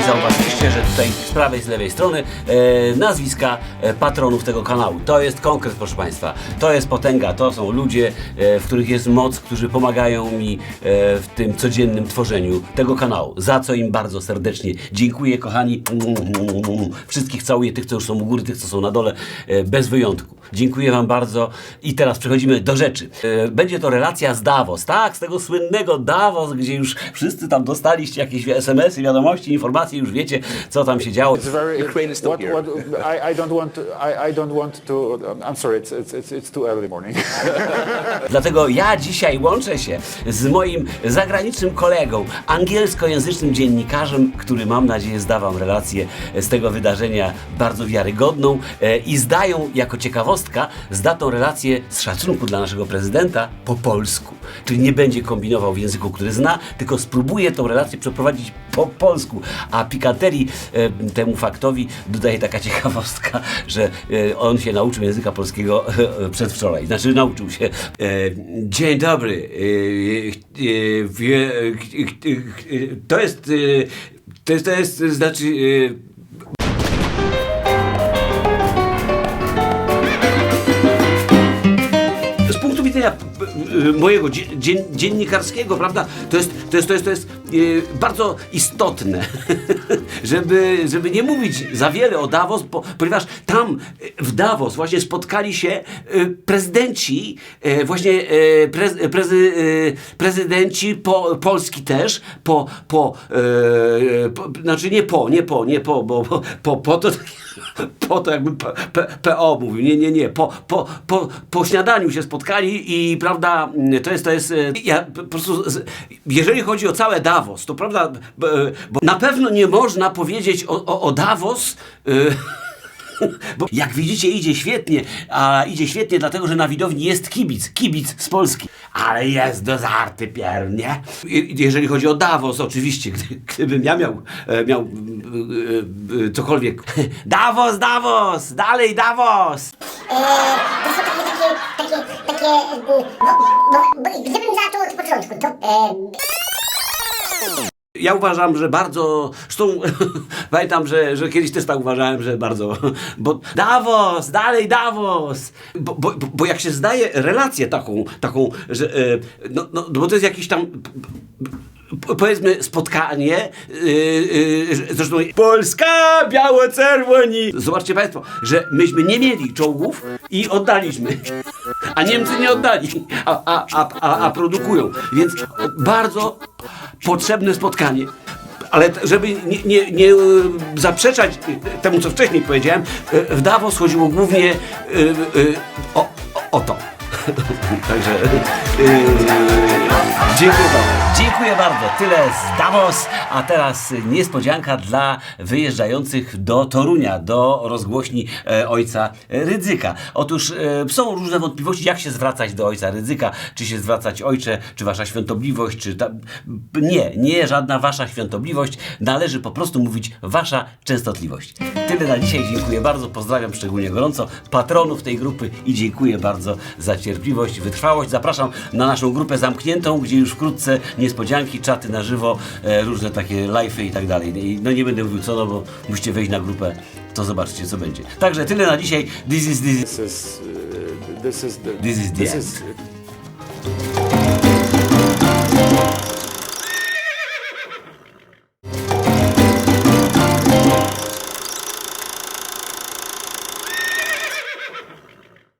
tutaj zauważyliście, że tutaj z prawej, z lewej strony e, nazwiska e, patronów tego kanału. To jest konkret, proszę Państwa. To jest potęga, to są ludzie, e, w których jest moc, którzy pomagają mi e, w tym codziennym tworzeniu tego kanału. Za co im bardzo serdecznie dziękuję, kochani. Wszystkich całuję, tych, co już są u góry, tych, co są na dole, e, bez wyjątku. Dziękuję Wam bardzo. I teraz przechodzimy do rzeczy. E, Będzie to relacja z Davos, tak? Z tego słynnego Davos, gdzie już wszyscy tam dostaliście jakieś SMS-y, wiadomości, informacje, już wiecie, co tam się działo. It's very. Ukraine is still what, I, I don't want to. I, I don't want to. I'm sorry. It's, it's, it's, it's too early morning. Dlatego ja dzisiaj łączę się z moim zagranicznym kolegą, angielskojęzycznym dziennikarzem, który mam nadzieję zda wam relację z tego wydarzenia bardzo wiarygodną e, i zdają jako ciekawostka, zda relację z szacunku dla naszego prezydenta po polsku. Czyli nie będzie kombinował w języku, który zna, tylko spróbuje tą relację przeprowadzić po polsku. A pikanterii e, temu faktowi dodaje taka ciekawostka, że e, on się nauczył języka polskiego przedwczoraj. Znaczy nauczył się. Dzień dobry. To jest. To jest, to jest, znaczy. Widzenia p- p- mojego dzie- dzien- dziennikarskiego, prawda, to jest, to jest, to jest, to jest e, bardzo istotne, żeby, żeby nie mówić za wiele o Davos, bo, ponieważ tam e, w Davos właśnie spotkali się e, prezydenci, e, właśnie prez, prezy, prezydenci po, Polski też, po, po, po, znaczy nie po, nie po, nie po, bo bo- po, po to po to jakby P, P, PO mówił, nie, nie, nie, po, po, po, po śniadaniu się spotkali i prawda, to jest, to jest, e, ja po prostu, jeżeli chodzi o całe Davos, to prawda, e, bo na pewno nie można powiedzieć o, o, o Davos, e, bo jak widzicie idzie świetnie, a idzie świetnie dlatego, że na widowni jest kibic, kibic z Polski. Ale jest dozarty piernie. Jeżeli chodzi o Davos, oczywiście, gdy, gdybym ja miał, e, miał e, e, cokolwiek. Davos, Davos, dalej Davos! E, to są takie, takie, takie, takie, bo, bo, bo gdybym zaczął od początku, to Ja uważam, że bardzo. Zresztą pamiętam, że, że kiedyś też tak uważałem, że bardzo. Bo Davos, dalej Davos! Bo, bo, bo- jak się zdaje relację taką, taką że. E, no, no, bo to jest jakiś tam. Powiedzmy spotkanie, yy, yy, zresztą Polska, biało-czerwoni. Zobaczcie Państwo, że myśmy nie mieli czołgów i oddaliśmy, a Niemcy nie oddali, a, a, a, a, a produkują. Więc bardzo potrzebne spotkanie. Ale żeby nie, nie, nie e, zaprzeczać temu, co wcześniej powiedziałem, e, w Davos chodziło głównie e, o, o, o to. Także dziękuję bardzo. Dziękuję bardzo. Tyle z Davos, a teraz niespodzianka dla wyjeżdżających do Torunia, do rozgłośni e, ojca Rydzyka. Otóż e, są różne wątpliwości, jak się zwracać do ojca Rydzyka. Czy się zwracać ojcze, czy wasza świątobliwość, czy ta... Nie, nie żadna wasza świątobliwość. Należy po prostu mówić wasza częstotliwość. Tyle na dzisiaj. Dziękuję bardzo. Pozdrawiam szczególnie gorąco patronów tej grupy i dziękuję bardzo za cierpliwość, wytrwałość. Zapraszam na naszą grupę zamkniętą, gdzie już wkrótce niespodzianki, czaty na żywo, e, różne takie live'y i tak dalej. No nie będę mówił co, no bo musicie wejść na grupę, to zobaczcie co będzie. Także tyle na dzisiaj. This is this. This is, uh, this is the, this is the this end. Is...